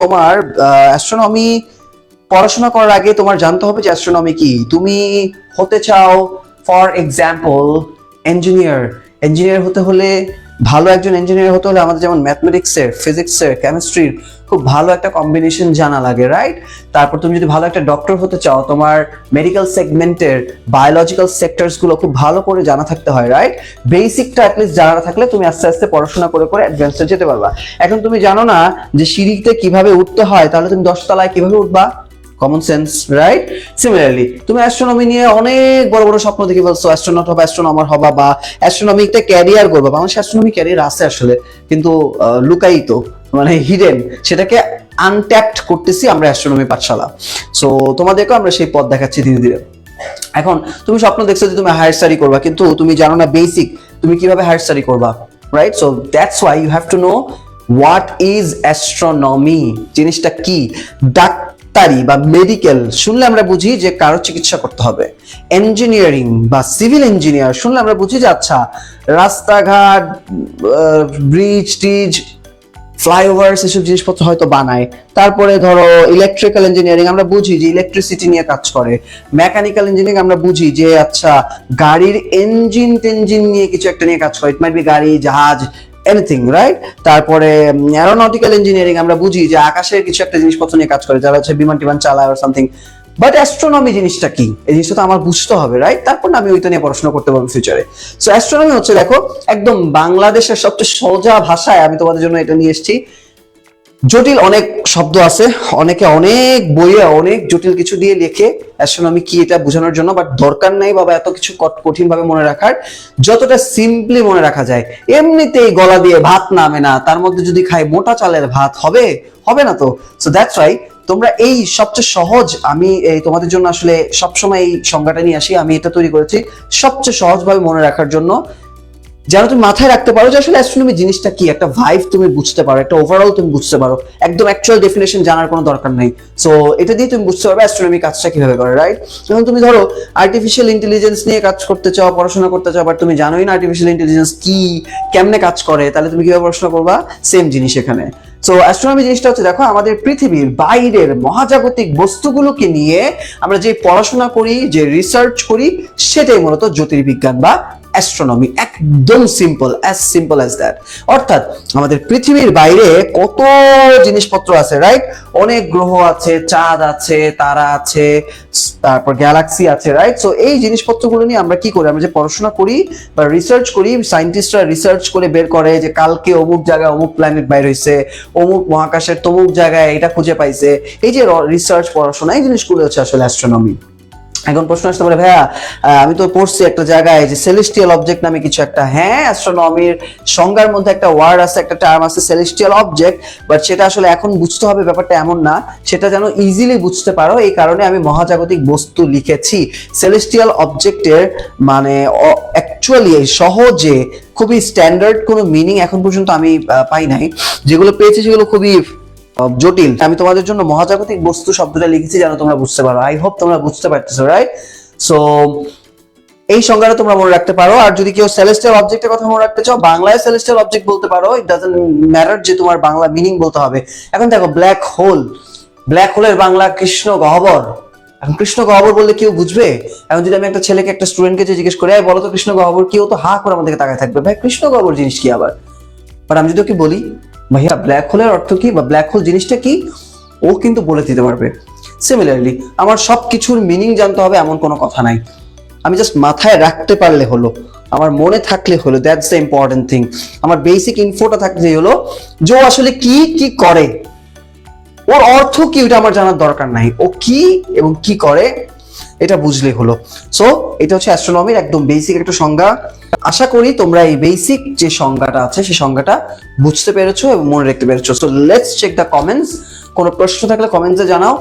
তোমার অ্যাস্ট্রোনমি পড়াশোনা করার আগে তোমার জানতে হবে যে অ্যাস্ট্রোনমি কি। তুমি হতে চাও ফর এক্সাম্পল ইঞ্জিনিয়ার ইঞ্জিনিয়ার হতে হলে ভালো একজন ইঞ্জিনিয়ার হতে হলে আমাদের যেমন ম্যাথমেটিক্সের ফিজিক্সের কেমিস্ট্রির খুব ভালো একটা কম্বিনেশন জানা লাগে রাইট তারপর তুমি যদি ভালো একটা ডক্টর হতে চাও, তোমার মেডিকেল সেগমেন্টের বায়োলজিক্যাল সেক্টরসগুলো খুব ভালো করে জানা থাকতে হয় রাইট বেসিকটা অ্যাটলিস্ট জানা থাকলে তুমি আস্তে আস্তে পড়াশোনা করে করে অ্যাডভান্সে যেতে পারবা। এখন তুমি জানো না যে সিঁড়িতে কীভাবে উঠতে হয়, তাহলে তুমি দশতলায় কীভাবে উঠবা? কমন সেন্স রাইট সিমিলারলি তুমি অ্যাস্ট্রোনমি নিয়ে অনেক বড় বড় স্বপ্ন দেখে বলছো অ্যাস্ট্রোনট হবা অ্যাস্ট্রোনমার হবা বা অ্যাস্ট্রোনমিকটা ক্যারিয়ার করবা। বাংলাদেশ অ্যাস্ট্রোনমি ক্যারিয়ার আছে আসলে, কিন্তু লুকায়িত মানে হিডেন সেটাকে আনট্যাপড করতেছি আমরা অ্যাস্ট্রোনমি পাঠশালা। সো তোমাদেরকেও আমরা সেই পথ দেখাচ্ছি ধীরে ধীরে। এখন, তুমি স্বপ্ন দেখছ যে তুমি হায়ার স্টাডি করবা, কিন্তু তুমি জানো না বেসিক তুমি কীভাবে হায়ার স্টাডি করবা right so that's why you have to know what is astronomy জিনিসটা কি? ডাক্তারি বা মেডিকেল শুনলে আমরা বুঝি যে কারও চিকিৎসা করতে হবে। ইঞ্জিনিয়ারিং বা সিভিল ইঞ্জিনিয়ার শুনলে আমরা বুঝি যে আচ্ছা রাস্তাঘাট ব্রিজ টিজ ফ্লাইওভার্স এসব জিনিসপত্র হয়তো বানায়। তারপরে ধরো ইলেকট্রিক্যাল ইঞ্জিনিয়ারিং আমরা বুঝি যে ইলেকট্রিসিটি নিয়ে কাজ করে। মেকানিক্যাল ইঞ্জিনিয়ারিং আমরা বুঝি যে আচ্ছা গাড়ির ইঞ্জিন টেঞ্জিন নিয়ে কিছু একটা নিয়ে কাজ করে। ইট মাইট বি গাড়ি, জাহাজ এনিথিং রাইট তারপরে অ্যারোনটিক্যাল ইঞ্জিনিয়ারিং আমরা বুঝি যে আকাশের কিছু একটা জিনিসপত্র নিয়ে কাজ করে, যারা হচ্ছে বিমান টিমান চালায় আর সামথিং বাট অ্যাস্ট্রোনমি জিনিসটা কি? এই জিনিসটা তো আমার বুঝতে হবে রাইট তারপর আমি ওইটা নিয়ে পড়াশোনা করতে পারব ফিউচারে সো অ্যাস্ট্রোনমি হচ্ছে, দেখো, একদম বাংলাদেশের সবচেয়ে সোজা ভাষায় আমি তোমাদের জন্য এটা নিয়ে এসেছি। জটিল অনেক শব্দ আছে। অনেকে অনেক বইয়ে অনেক জটিল কিছু দিয়ে লেখে। অ্যাস্ট্রোনমি কি এটা বোঝানোর জন্য? বাট দরকার নাই বাবা, এত কিছু কঠিন ভাবে মনে রাখার। যতটা সিম্পলি মনে রাখা যায়। এমনিতেই গলা দিয়ে ভাত নামে না। তার মধ্যে যদি খাই মোটা চালের ভাত, হবে? হবে না তো? সো দ্যাটস ওয়াই তোমরা এই সবচেয়ে সহজ আমি এই তোমাদের জন্য আসলে সবসময় এই সংজ্ঞাটা নিয়ে আসি। আমি এটা তৈরি করেছি সবচেয়ে সহজভাবে মনে রাখার জন্য। যেন তুমি মাথায় রাখতে পারো যে আসলে অ্যাস্ট্রোনমি জিনিসটা কি, একটা ভাইভ তুমি বুঝতে পারো, একটা ওভারঅল তুমি বুঝতে পারো। একদম অ্যাকচুয়াল ডেফিনেশন জানার কোনো দরকার নেই। সো এটা দিয়ে তুমি বুঝতে পারবে অ্যাস্ট্রোনমি কাজটা কীভাবে করে রাইট এখন তুমি ধরো আর্টিফিশিয়াল ইন্টেলিজেন্স নিয়ে কাজ করতে চাও, পড়াশোনা করতে চাও বাট তুমি জানোই না আর্টিফিশিয়াল ইন্টেলিজেন্স কি, কেমনে কাজ করে, তাহলে তুমি কীভাবে পড়াশোনা করবা? সেম জিনিস এখানে। সো অ্যাস্ট্রোনমি জিনিসটা হচ্ছে, দেখো, আমাদের পৃথিবীর বাইরের মহাজাগতিক বস্তুগুলোকে নিয়ে আমরা যে পড়াশোনা করি, যে রিসার্চ করি, সেটাই মূলত জ্যোতির্বিজ্ঞান বা অ্যাস্ট্রোনমি একদম simple as simple as that অর্থাৎ আমাদের পৃথিবীর বাইরে কত জিনিসপত্র আছে রাইট অনেক গ্রহ আছে, চাঁদ আছে, তারা আছে, তারপর গ্যালাক্সি আছে রাইট সো এই জিনিসপত্রগুলো নিয়ে আমরা কি করি? আমরা যে পড়াশোনা করি বা রিসার্চ করি সায়েন্টিস্টরা রিসার্চ করে বের করে যে কালকে অমুক জায়গায় অমুক প্ল্যানেট বাইর হয়েছে অমুক মহাকাশের তমুক জায়গায় এটা খুঁজে পাইছে। এই যে রিসার্চ পড়াশোনা, এই জিনিসগুলো হচ্ছে আসলে অ্যাস্ট্রোনমি এখন প্রশ্ন আসতে পারে, ভাইয়া আমি তো পড়ছি একটা জায়গায় যে সেলেস্টিয়াল অবজেক্ট নামে কিছু একটা। হ্যাঁ অ্যাস্ট্রোনমির সংজ্ঞার মধ্যে একটা ওয়ার্ড আছে, একটা টার্ম আছে সেলেস্টিয়াল অবজেক্ট বাট সেটা আসলে এখন বুঝতে হবে, ব্যাপারটা এমন না। সেটা যেন ইজিলি বুঝতে পারো, এই কারণে আমি মহাজাগতিক বস্তু লিখেছি। সেলেস্টিয়াল অবজেক্টের মানে অ্যাকচুয়ালি সহজে খুবই স্ট্যান্ডার্ড কোনো মিনিং এখন পর্যন্ত আমি পাই নাই। যেগুলো পেয়েছি সেগুলো খুবই জটিল। আমি তোমাদের জন্য মহাজাগতিক বস্তু শব্দটা লিখেছি যেন তোমরা বুঝতে পারো। আই হোপ তোমরা বুঝতে পারতেছো রাইট সো এই সংজ্ঞাটা তোমরা মনে রাখতে পারো। আর যদি কেউ সেলেস্টিয়াল অবজেক্টের কথা মনে রাখতে চাও, বাংলায় সেলেস্টিয়াল অবজেক্ট বলতে পারো ইট ডাজন্ট ম্যাটার যে তোমার বাংলা মিনিং বলতে হবে। এখন দেখো ব্ল্যাক হোল ব্ল্যাক হোলের বাংলা কৃষ্ণ গহ্বর। এখন কৃষ্ণ গহ্বর বললে কেউ বুঝবে? এখন যদি আমি একটা ছেলেকে, একটা স্টুডেন্টকে জিজ্ঞেস করি, "এই বলো তো কৃষ্ণ গহ্বর কেউ তো হা করে আমাদেরকে তাকায় থাকবে। ভাই, কৃষ্ণ গহ্বর জিনিস কি আবার? বাট আমি যদি ওকে বলি ভাইয়া ব্ল্যাক হোলের অর্থ কি বা ব্ল্যাক হোল জিনিসটা কি? ও কিন্তু বলে দিতে পারবে। সিমিলারলি আমার সব কিছুর মিনিং জানতে হবে, এমন কোনো কথা নাই। আমি জাস্ট মাথায় রাখতে পারলে হলো, আমার মনে থাকলে হলো দ্যাটস দ্য ইম্পর্টেন্ট থিং আমার বেসিক ইনফোটা থাকলে হলো, যে ও আসলে কি কি করে। ওর অর্থ কি ওটা আমার জানার দরকার নাই। ও কি এবং কি করে এটা বুঝলে হলো। সো এটা হচ্ছে অ্যাস্ট্রোনমির একদম বেসিক একটা সংজ্ঞা। আশা করি তোমরা এই বেসিক যে সংজ্ঞাটা আছে, সেই সংজ্ঞাটা বুঝতে পেরেছ এবং মনে রাখতে পেরেছ। So let's check the comments কোনো প্রশ্ন থাকলে কমেন্টসে জানাও।